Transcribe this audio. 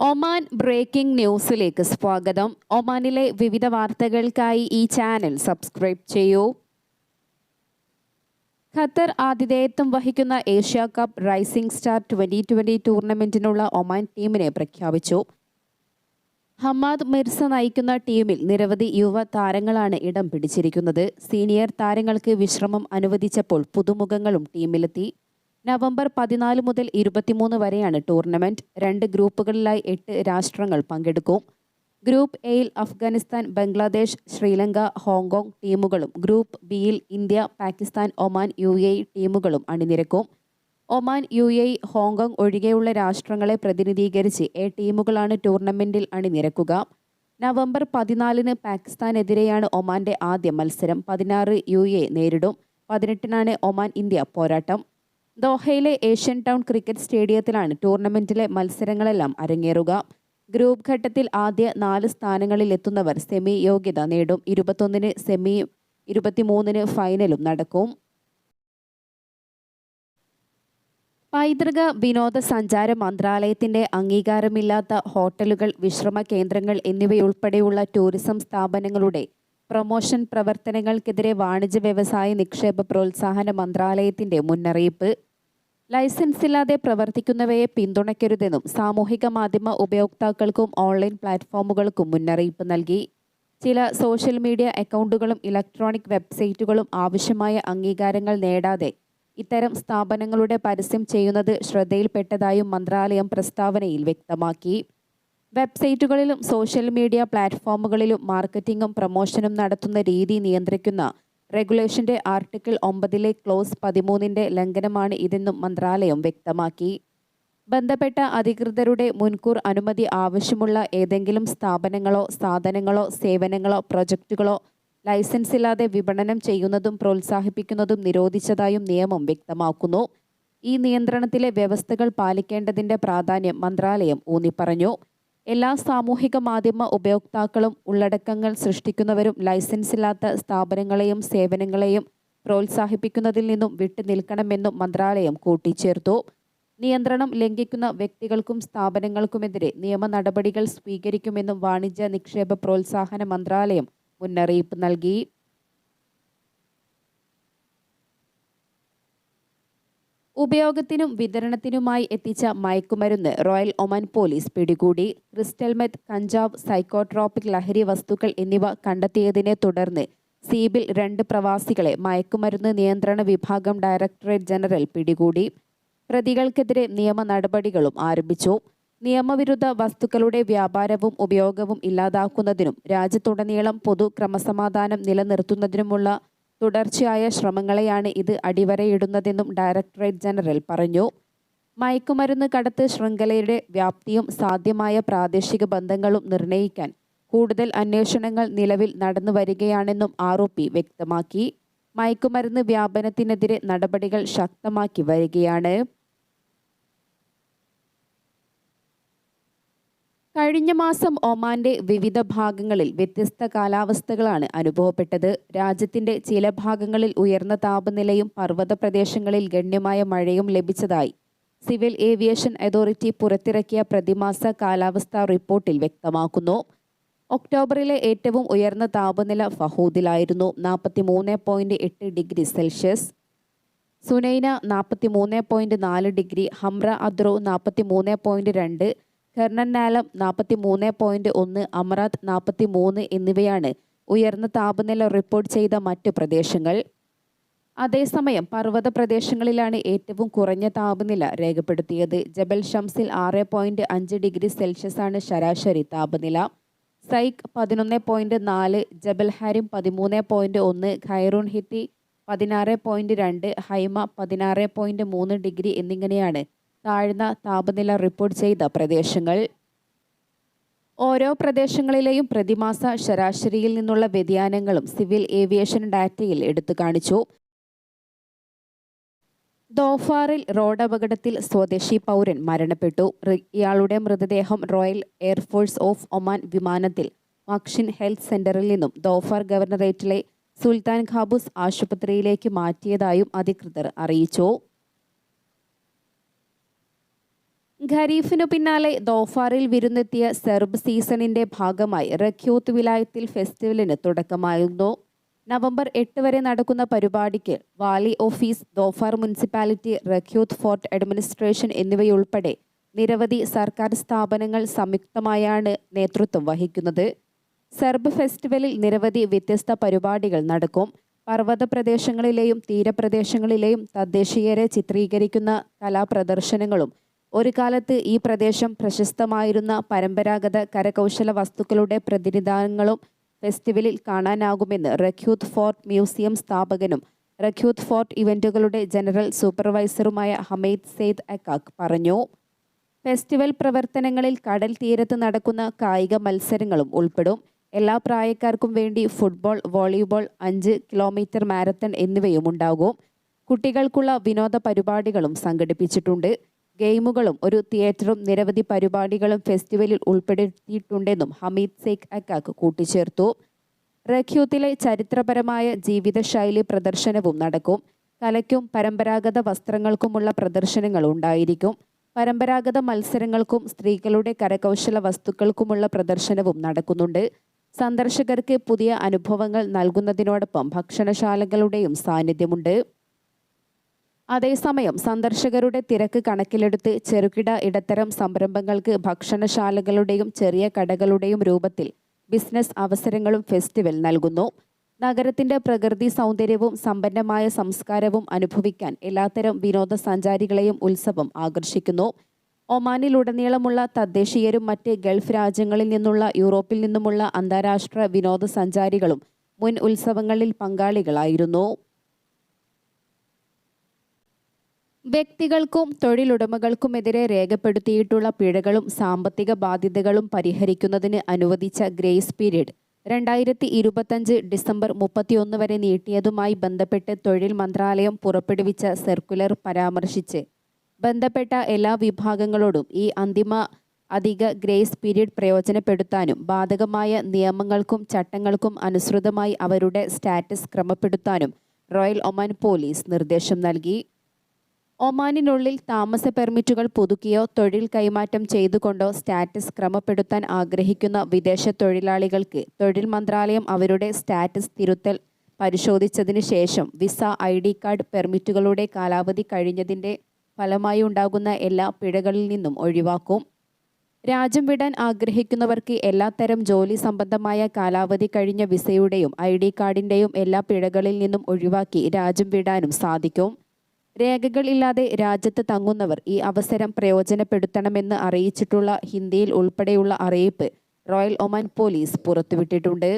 Oman breaking ന്യൂസിലേക്ക് സ്വാഗതം. ഒമാനിലെ വിവിധ വാർത്തകൾക്കായി ഈ ചാനൽ സബ്സ്ക്രൈബ് ചെയ്യൂ. ഖത്തർ ആതിഥേയത്വം വഹിക്കുന്ന Asia cup rising star twenty twenty ടൂർണമെന്റിനുള്ള Oman ടീമിനെ പ്രഖ്യാപിച്ചു. ഹമാദ് മിർസ നയിക്കുന്ന ടീമിൽ നിരവധി യുവ താരങ്ങളാണ് ഇടം പിടിച്ചിരിക്കുന്നത്. സീനിയർ താരങ്ങൾക്ക് വിശ്രമം അനുവദിച്ചപ്പോൾ പുതുമുഖങ്ങളും ടീമിലെത്തി. നവംബർ പതിനാല് മുതൽ ഇരുപത്തിമൂന്ന് വരെയാണ് ടൂർണമെന്റ്. രണ്ട് ഗ്രൂപ്പുകളിലായി എട്ട് രാഷ്ട്രങ്ങൾ പങ്കെടുക്കും. ഗ്രൂപ്പ് എയിൽ അഫ്ഗാനിസ്ഥാൻ ബംഗ്ലാദേശ് ശ്രീലങ്ക ഹോങ്കോങ് ടീമുകളും ഗ്രൂപ്പ് ബിയിൽ India Pakistan Oman U A ടീമുകളും അണിനിരക്കും. Oman U A Hong Kong ഒഴികെയുള്ള രാഷ്ട്രങ്ങളെ പ്രതിനിധീകരിച്ച് എ ടീമുകളാണ് ടൂർണമെന്റിൽ അണിനിരക്കുക. നവംബർ പതിനാലിന് പാകിസ്ഥാനെതിരെയാണ് ഒമാന്റെ ആദ്യ മത്സരം. പതിനാറ് യു എ നേരിടും. പതിനെട്ടിനാണ് ഒമാൻ ഇന്ത്യ പോരാട്ടം. ദോഹയിലെ ഏഷ്യൻ ടൗൺ ക്രിക്കറ്റ് സ്റ്റേഡിയത്തിലാണ് ടൂർണമെന്റിലെ മത്സരങ്ങളെല്ലാം അരങ്ങേറുക. ഗ്രൂപ്പ് ഘട്ടത്തിൽ ആദ്യ നാല് സ്ഥാനങ്ങളിൽ എത്തുന്നവർ സെമി യോഗ്യത നേടും. ഇരുപത്തൊന്നിന് സെമിയും ഇരുപത്തിമൂന്നിന് ഫൈനലും നടക്കും. പൈതൃക വിനോദസഞ്ചാര മന്ത്രാലയത്തിന്റെ അംഗീകാരമില്ലാത്ത ഹോട്ടലുകൾ വിശ്രമ കേന്ദ്രങ്ങൾ എന്നിവയുൾപ്പെടെയുള്ള ടൂറിസം സ്ഥാപനങ്ങളുടെ പ്രൊമോഷൻ പ്രവർത്തനങ്ങൾക്കെതിരെ വാണിജ്യ വ്യവസായ നിക്ഷേപ പ്രോത്സാഹന മന്ത്രാലയത്തിന്റെ മുന്നറിയിപ്പ്. ലൈസൻസ് ഇല്ലാതെ പ്രവർത്തിക്കുന്നവയെ പിന്തുണയ്ക്കരുതെന്നും സാമൂഹിക മാധ്യമ ഉപയോക്താക്കൾക്കും ഓൺലൈൻ പ്ലാറ്റ്ഫോമുകൾക്കും മുന്നറിയിപ്പ് നൽകി. ചില സോഷ്യൽ മീഡിയ അക്കൗണ്ടുകളും ഇലക്ട്രോണിക് വെബ്സൈറ്റുകളും ആവശ്യമായ അംഗീകാരങ്ങൾ നേടാതെ ഇത്തരം സ്ഥാപനങ്ങളുടെ പരസ്യം ചെയ്യുന്നത് ശ്രദ്ധയിൽപ്പെട്ടതായും മന്ത്രാലയം പ്രസ്താവനയിൽ വ്യക്തമാക്കി. വെബ്സൈറ്റുകളിലും സോഷ്യൽ മീഡിയ പ്ലാറ്റ്ഫോമുകളിലും മാർക്കറ്റിംഗും പ്രമോഷനും നടത്തുന്ന രീതി നിയന്ത്രിക്കുന്ന റെഗുലേഷന്റെ ആർട്ടിക്കിൾ ഒമ്പതിലെ ക്ലോസ് പതിമൂന്നിന്റെ ലംഘനമാണ് ഇതെന്നും മന്ത്രാലയം വ്യക്തമാക്കി. ബന്ധപ്പെട്ട അധികൃതരുടെ മുൻകൂർ അനുമതി ആവശ്യമുള്ള ഏതെങ്കിലും സ്ഥാപനങ്ങളോ സാധനങ്ങളോ സേവനങ്ങളോ പ്രൊജക്റ്റുകളോ ലൈസൻസ് ഇല്ലാതെ വിപണനം ചെയ്യുന്നതും പ്രോത്സാഹിപ്പിക്കുന്നതും നിരോധിച്ചതായും നിയമം വ്യക്തമാക്കുന്നു. ഈ നിയന്ത്രണത്തിലെ വ്യവസ്ഥകൾ പാലിക്കേണ്ടതിന്റെ പ്രാധാന്യം മന്ത്രാലയം ഊന്നിപ്പറഞ്ഞു. എല്ലാ സാമൂഹിക മാധ്യമ ഉപയോക്താക്കളും ഉള്ളടക്കങ്ങൾ സൃഷ്ടിക്കുന്നവരും ലൈസൻസ് ഇല്ലാത്ത സ്ഥാപനങ്ങളെയും സേവനങ്ങളെയും പ്രോത്സാഹിപ്പിക്കുന്നതിൽ നിന്നും വിട്ടു നിൽക്കണമെന്നും മന്ത്രാലയം കൂട്ടിച്ചേർത്തു. നിയന്ത്രണം ലംഘിക്കുന്ന വ്യക്തികൾക്കും സ്ഥാപനങ്ങൾക്കുമെതിരെ നിയമ നടപടികൾ സ്വീകരിക്കുമെന്നും വാണിജ്യ നിക്ഷേപ പ്രോത്സാഹന മന്ത്രാലയം മുന്നറിയിപ്പ് നൽകി. ഉപയോഗത്തിനും വിതരണത്തിനുമായി എത്തിച്ച മയക്കുമരുന്ന് റോയൽ ഒമാൻ പോലീസ് പിടികൂടി. ക്രിസ്റ്റൽമെത്ത് കഞ്ചാവ് സൈക്കോട്രോപിക് ലഹരി വസ്തുക്കൾ എന്നിവ കണ്ടെത്തിയതിനെ തുടർന്ന് സീബിൽ രണ്ട് പ്രവാസികളെ മയക്കുമരുന്ന് നിയന്ത്രണ വിഭാഗം ഡയറക്ടറേറ്റ് ജനറൽ പിടികൂടി. പ്രതികൾക്കെതിരെ നിയമ നടപടികളും ആരംഭിച്ചു. നിയമവിരുദ്ധ വസ്തുക്കളുടെ വ്യാപാരവും ഉപയോഗവും ഇല്ലാതാക്കുന്നതിനും രാജ്യത്തുടനീളം പൊതു ക്രമസമാധാനം നിലനിർത്തുന്നതിനുമുള്ള തുടർച്ചയായ ശ്രമങ്ങളെയാണ് ഇത് അടിവരയിടുന്നതെന്നും ഡയറക്ടറേറ്റ് ജനറൽ പറഞ്ഞു. മയക്കുമരുന്ന് കടത്ത് ശൃംഖലയുടെ വ്യാപ്തിയും സാധ്യമായ പ്രാദേശിക ബന്ധങ്ങളും നിർണയിക്കാൻ കൂടുതൽ അന്വേഷണങ്ങൾ നിലവിൽ നടന്നു വരികയാണെന്നും ആരോപി വ്യക്തമാക്കി. മയക്കുമരുന്ന് വ്യാപനത്തിനെതിരെ നടപടികൾ ശക്തമാക്കി വരികയാണ്. കഴിഞ്ഞ മാസം ഒമാന്റെ വിവിധ ഭാഗങ്ങളിൽ വ്യത്യസ്ത കാലാവസ്ഥകളാണ് അനുഭവപ്പെട്ടത്. രാജ്യത്തിന്റെ ചില ഭാഗങ്ങളിൽ ഉയർന്ന താപനിലയും പർവത പ്രദേശങ്ങളിൽ ഗണ്യമായ മഴയും ലഭിച്ചതായി സിവിൽ ഏവിയേഷൻ അതോറിറ്റി പുറത്തിറക്കിയ പ്രതിമാസ കാലാവസ്ഥാ റിപ്പോർട്ടിൽ വ്യക്തമാക്കുന്നു. ഒക്ടോബറിലെ ഏറ്റവും ഉയർന്ന താപനില ഫഹൂദിലായിരുന്നു. നാൽപ്പത്തി മൂന്ന് പോയിന്റ് എട്ട് ഡിഗ്രി സെൽഷ്യസ്. സുനൈന നാൽപ്പത്തി മൂന്ന് പോയിന്റ് നാല് ഡിഗ്രി ഹംറ അദ്രോ നാൽപ്പത്തി മൂന്ന് പോയിന്റ് രണ്ട് കെർണന്നാലം നാൽപ്പത്തി മൂന്ന് പോയിന്റ് ഒന്ന് അമറാത്ത് നാൽപ്പത്തി മൂന്ന് എന്നിവയാണ് ഉയർന്ന താപനില റിപ്പോർട്ട് ചെയ്ത മറ്റ് പ്രദേശങ്ങൾ. അതേസമയം പർവത പ്രദേശങ്ങളിലാണ് ഏറ്റവും കുറഞ്ഞ താപനില രേഖപ്പെടുത്തിയത്. ജബൽ ഷംസിൽ ആറ് പോയിന്റ് അഞ്ച് ഡിഗ്രി സെൽഷ്യസ് ആണ് ശരാശരി താപനില. സൈക്ക് പതിനൊന്ന് പോയിന്റ് നാല് ജബൽ ഹാരിം പതിമൂന്ന് പോയിന്റ് ഒന്ന് ഖൈറൂൺ ഹിത്തി പതിനാറ് പോയിന്റ് രണ്ട് ഹൈമ പതിനാറ് പോയിന്റ് മൂന്ന് ഡിഗ്രി എന്നിങ്ങനെയാണ് താഴ്ന്ന താപനില റിപ്പോർട്ട് ചെയ്ത പ്രദേശങ്ങൾ. ഓരോ പ്രദേശങ്ങളിലെയും പ്രതിമാസ ശരാശരിയിൽ നിന്നുള്ള വ്യതിയാനങ്ങളും സിവിൽ ഏവിയേഷൻ ഡാറ്റയിൽ എടുത്തു കാണിച്ചു. ദോഫാറിൽ റോഡപകടത്തിൽ സ്വദേശി പൗരൻ മരണപ്പെട്ടു. ഇയാളുടെ മൃതദേഹം റോയൽ എയർഫോഴ്സ് ഓഫ് ഒമാൻ വിമാനത്തിൽ മക്ഷിൻ ഹെൽത്ത് സെന്ററിൽ നിന്നും ദോഫാർ ഗവർണറേറ്റിലെ സുൽത്താൻ ഖാബൂസ് ആശുപത്രിയിലേക്ക് മാറ്റിയതായും അധികൃതർ അറിയിച്ചു. ഖരീഫിനു പിന്നാലെ ദോഫാറിൽ വിരുന്നെത്തിയ സെർബ് സീസണിന്റെ ഭാഗമായി റഖ്യൂത്ത് വിലായത്തിൽ ഫെസ്റ്റിവലിന് തുടക്കമായിരുന്നു. നവംബർ എട്ട് വരെ നടക്കുന്ന പരിപാടിക്ക് Valley office Dhofar municipality Rakhyut fort administration എന്നിവയുൾപ്പെടെ നിരവധി സർക്കാർ സ്ഥാപനങ്ങൾ സംയുക്തമായാണ് നേതൃത്വം വഹിക്കുന്നത്. സെർബ് ഫെസ്റ്റിവലിൽ നിരവധി വ്യത്യസ്ത പരിപാടികൾ നടക്കും. പർവത പ്രദേശങ്ങളിലെയും തീരപ്രദേശങ്ങളിലെയും തദ്ദേശീയരെ ചിത്രീകരിക്കുന്ന കലാപ്രദർശനങ്ങളും ഒരു കാലത്ത് ഈ പ്രദേശം പ്രശസ്തമായിരുന്ന പരമ്പരാഗത കരകൗശല വസ്തുക്കളുടെ പ്രതിനിധാനങ്ങളും ഫെസ്റ്റിവലിൽ കാണാനാകുമെന്ന് റഖ്യൂത്ത് ഫോർട്ട് മ്യൂസിയം സ്ഥാപകനും റഖ്യൂത്ത് ഫോർട്ട് ഇവന്റുകളുടെ ജനറൽ സൂപ്പർവൈസറുമായ ഹമീദ് സെയ്ദ് അക്കാക്ക് പറഞ്ഞു. ഫെസ്റ്റിവൽ പ്രവർത്തനങ്ങളിൽ കടൽ തീരത്ത് നടക്കുന്ന കായിക മത്സരങ്ങളും ഉൾപ്പെടും. എല്ലാ പ്രായക്കാർക്കും വേണ്ടി ഫുട്ബോൾ വോളിബോൾ അഞ്ച് കിലോമീറ്റർ മാരത്തൺ എന്നിവയും ഉണ്ടാകും. കുട്ടികൾക്കുള്ള വിനോദ പരിപാടികളും സംഘടിപ്പിച്ചിട്ടുണ്ട്. ഗെയിമുകളും ഒരു തിയേറ്ററും നിരവധി പരിപാടികളും ഫെസ്റ്റിവലിൽ ഉൾപ്പെടുത്തിയിട്ടുണ്ടെന്നും ഹമീദ് സേഖ് അക്കാക്ക് കൂട്ടിച്ചേർത്തു. റഖ്യൂത്തിലെ ചരിത്രപരമായ ജീവിതശൈലി പ്രദർശനവും നടക്കും. കലയ്ക്കും പരമ്പരാഗത വസ്ത്രങ്ങൾക്കുമുള്ള പ്രദർശനങ്ങൾ ഉണ്ടായിരിക്കും. പരമ്പരാഗത മത്സരങ്ങൾക്കും സ്ത്രീകളുടെ കരകൗശല വസ്തുക്കൾക്കുമുള്ള പ്രദർശനവും നടക്കുന്നുണ്ട്. സന്ദർശകർക്ക് പുതിയ അനുഭവങ്ങൾ നൽകുന്നതിനോടൊപ്പം ഭക്ഷണശാലകളുടെയും സാന്നിധ്യമുണ്ട്. അതേസമയം സന്ദർശകരുടെ തിരക്ക് കണക്കിലെടുത്ത് ചെറുകിട ഇടത്തരം സംരംഭങ്ങൾക്ക് ഭക്ഷണശാലകളുടെയും ചെറിയ കടകളുടെയും രൂപത്തിൽ ബിസിനസ് അവസരങ്ങളും ഫെസ്റ്റിവൽ നൽകുന്നു. നഗരത്തിന്റെ പ്രകൃതി സൗന്ദര്യവും സമ്പന്നമായ സംസ്കാരവും അനുഭവിക്കാൻ എല്ലാത്തരം വിനോദസഞ്ചാരികളെയും ഉത്സവം ആകർഷിക്കുന്നു. ഒമാനിലുടനീളമുള്ള തദ്ദേശീയരും മറ്റ് ഗൾഫ് രാജ്യങ്ങളിൽ നിന്നുള്ള യൂറോപ്പിൽ നിന്നുമുള്ള അന്താരാഷ്ട്ര വിനോദസഞ്ചാരികളും മുൻ ഉത്സവങ്ങളിൽ പങ്കാളികളായിരുന്നു. വ്യക്തികൾക്കും തൊഴിലുടമകൾക്കുമെതിരെ രേഖപ്പെടുത്തിയിട്ടുള്ള പിഴകളും സാമ്പത്തിക ബാധ്യതകളും പരിഹരിക്കുന്നതിന് അനുവദിച്ച ഗ്രേസ് പീരീഡ് രണ്ടായിരത്തി ഇരുപത്തഞ്ച് ഡിസംബർ മുപ്പത്തിയൊന്ന് വരെ നീട്ടിയതുമായി ബന്ധപ്പെട്ട് തൊഴിൽ മന്ത്രാലയം പുറപ്പെടുവിച്ച സർക്കുലർ പരാമർശിച്ച് ബന്ധപ്പെട്ട എല്ലാ വിഭാഗങ്ങളോടും ഈ അന്തിമ അധിക ഗ്രേസ് പീരീഡ് പ്രയോജനപ്പെടുത്താനും ബാധകമായ നിയമങ്ങൾക്കും ചട്ടങ്ങൾക്കും അനുസൃതമായി അവരുടെ സ്റ്റാറ്റസ് ക്രമപ്പെടുത്താനും റോയൽ ഒമാൻ പോലീസ് നിർദ്ദേശം നൽകി. ഒമാനിനുള്ളിൽ താമസ പെർമിറ്റുകൾ പുതുക്കിയോ തൊഴിൽ കൈമാറ്റം ചെയ്തുകൊണ്ടോ സ്റ്റാറ്റസ് ക്രമപ്പെടുത്താൻ ആഗ്രഹിക്കുന്ന വിദേശ തൊഴിലാളികൾക്ക് തൊഴിൽ മന്ത്രാലയം അവരുടെ സ്റ്റാറ്റസ് തിരുത്തൽ പരിശോധിച്ചതിന് ശേഷം വിസ ഐ ഡി കാർഡ് പെർമിറ്റുകളുടെ കാലാവധി കഴിഞ്ഞതിന്റെ ഫലമായി ഉണ്ടാകുന്ന എല്ലാ പിഴകളിൽ നിന്നും ഒഴിവാക്കും. രാജ്യം വിടാൻ ആഗ്രഹിക്കുന്നവർക്ക് എല്ലാത്തരം ജോലി സംബന്ധമായ കാലാവധി കഴിഞ്ഞ വിസയുടെയും ഐ ഡി കാർഡിന്റെയും എല്ലാ പിഴകളിൽ നിന്നും ഒഴിവാക്കി രാജ്യം വിടാനും സാധിക്കും. രേഖകൾ ഇല്ലാതെ രാജ്യത്ത് തങ്ങുന്നവർ ഈ അവസരം പ്രയോജനപ്പെടുത്തണമെന്ന് അറിയിച്ചിട്ടുള്ള ഹിന്ദിയിൽ ഉൾപ്പെടെയുള്ള അറിയിപ്പ് റോയൽ ഒമാൻ പോലീസ് പുറത്തുവിട്ടിട്ടുണ്ട്.